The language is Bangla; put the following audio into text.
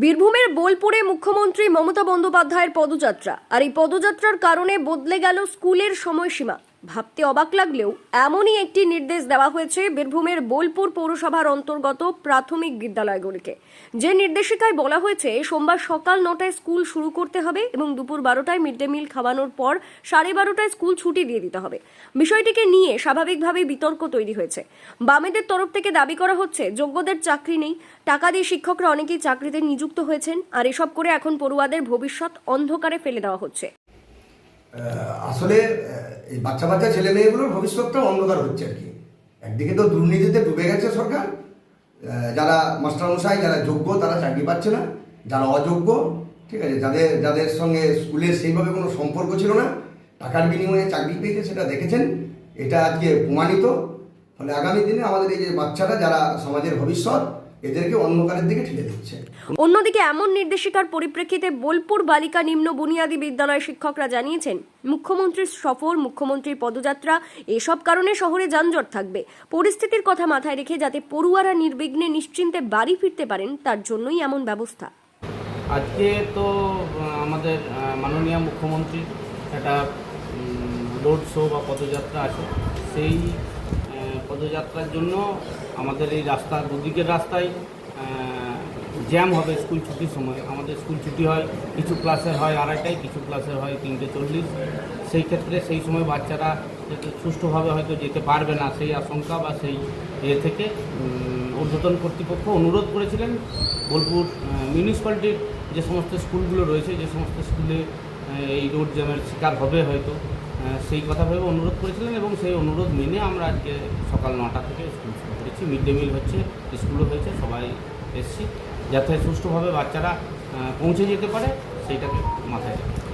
বীরভূমের বোলপুরে মুখ্যমন্ত্রী মমতা বন্দ্যোপাধ্যায়ের পদযাত্রা। আর এই পদযাত্রার কারণে বদলে গেল স্কুলের সময়সীমা। ভাবতে অবাক লাগলেও এমনই একটি নির্দেশ দেওয়া হয়েছে বীরভূমের বোলপুর পৌরসভার অন্তর্গত প্রাথমিক বিদ্যালয়গুলিকে। যে নির্দেশিকায় বলা হয়েছে, সোমবার সকাল নটায় স্কুল শুরু করতে হবে এবং দুপুর বারোটায় মিড ডে মিল খাওয়ানোর পর সাড়ে বারোটায় স্কুল ছুটি দিয়ে দিতে হবে। বিষয়টিকে নিয়ে স্বাভাবিকভাবেই বিতর্ক তৈরি হয়েছে। বামেদের তরফ থেকে দাবি করা হচ্ছে, যোগ্যদের চাকরি নেই। টাকা দিয়ে শিক্ষকরা অনেকেই চাকরিতে নিযুক্ত হয়েছেন। আর এসব করে এখন পড়ুয়াদের ভবিষ্যৎ অন্ধকারে ফেলে দেওয়া হচ্ছে। আসলে এই বাচ্চা বাচ্চা ছেলে মেয়েগুলোর ভবিষ্যৎটা অন্ধকার হচ্ছে আর কি। একদিকে তো দুর্নীতিতে ডুবে গেছে সরকার যারা মাস্টারমশাই, যারা যোগ্য, তারা চাকরি পাচ্ছে না, যারা অযোগ্য, ঠিক আছে, যাদের যাদের সঙ্গে স্কুলের সেইভাবে কোনো সম্পর্ক ছিল না, টাকার বিনিময়ে চাকরি পেয়েছে, সেটা দেখেছেন, এটা আজকে প্রমাণিত। ফলে আগামী দিনে আমাদের এই যে বাচ্চারা, যারা সমাজের ভবিষ্যৎ এদেরকে অন্ধকারের দিকে ঠেলে দিচ্ছে। অন্যদিকে এমন নির্দেশিকার পরিপ্রেক্ষিতে বোলপুর বালিকা নিম্ন বুনিয়াদী বিদ্যালয়ের শিক্ষকরা জানিয়েছেন মুখ্যমন্ত্রীর সফর মুখ্যমন্ত্রীর পদযাত্রা এসব কারণে শহরে যানজট থাকবে। পরিস্থিতির কথা মাথায় রেখে যাতে পড়ুয়ারা নির্বিঘ্নে নিশ্চিন্তে বাড়ি ফিরতে পারেন তার জন্যই এমন ব্যবস্থা। আজকে তো আমাদের মাননীয় মুখ্যমন্ত্রীর একটা রোড শো বা পদযাত্রা আছে। সেই পদযাত্রার জন্য আমাদের এই রাস্তা, দুদিকের রাস্তায় জ্যাম হবে স্কুল ছুটির সময়। আমাদের স্কুল ছুটি হয়, কিছু ক্লাসের হয় আড়াইটায়, কিছু ক্লাসের হয় তিনটে চল্লিশ। সেই ক্ষেত্রে সেই সময় বাচ্চারা সুষ্ঠুভাবে হয়তো যেতে পারবে না, সেই আশঙ্কা বা সেই এ থেকে ঊর্ধ্বতন কর্তৃপক্ষ অনুরোধ করেছিলেন বোলপুর মিউনিসিপ্যালিটির যে সমস্ত স্কুলগুলো রয়েছে, যে সমস্ত স্কুলে এই রোড জ্যামের শিকার হবে হয়তো। সেই কথা ভেবে অনুরোধ করেছিলেন এবং সেই অনুরোধ মেনে আমরা আজকে সকাল নটা থেকে স্কুল শুরু করেছি। মিড ডে মিল হচ্ছে, স্কুলও হয়েছে, সবাই এসছি। যাতে সুষ্ঠুভাবে বাচ্চারা পৌঁছে যেতে পারে, সেইটাকে মাথায় রাখি